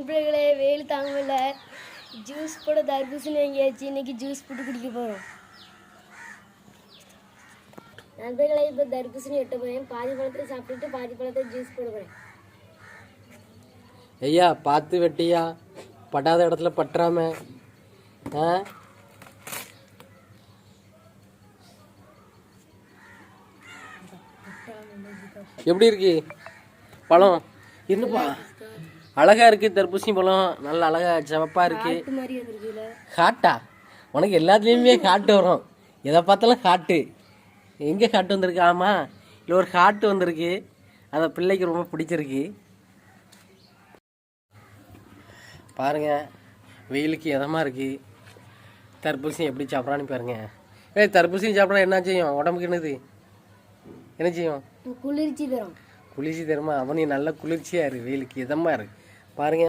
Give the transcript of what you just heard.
நண்பர்களே வெயில் தாங்கல ஜூஸ் போட தர்பூசணி வாங்கியாச்சு. இன்னைக்கு ஜூஸ் போட்டு குடிக்க போகிறோம் நண்பர்களே இப்போ தர்பூசணி வெட்ட போகிறேன் பாதி பழத்தை சாப்பிட்டுட்டு பாதி பழத்தை ஜூஸ் போட போகிறேன் ஐயா பார்த்து வெட்டியா? படாத இடத்துல பற்றாம. ஆ? எப்படி இருக்கு? பழம்? என்னப்பா? அழகா இருக்கு தர்பூசணி பழம். நல்ல அழகா சிவப்பா இருக்கு. இது மாதிரி வந்துருக்குல்ல. ஹாட்டா உனக்கு எல்லாத்துலேயுமே ஹாட்டு வரும். எதை பார்த்தாலும் ஹாட்டு எங்கே ஹாட்டு வந்திருக்கு ஆமா? இல்லை ஒரு ஹாட்டு வந்திருக்கு. அதை பிள்ளைக்கு ரொம்ப பிடிச்சிருக்கு. பாருங்க வெயிலுக்கு இதமாக இருக்கு. தர்பூசணி எப்படி சாப்பிட்றான்னு பாருங்க. ஏய் தர்பூசணி சாப்பிட்றா என்ன செய்யும்? உடம்புக்கு என்னது? என்ன செய்யும்? குளிர்ச்சி தரும். குளிர்ச்சி தருமா? அவனி நல்ல குளிர்ச்சியாக இருக்கு வெயிலுக்கு இதமாக இருக்கு பாருங்க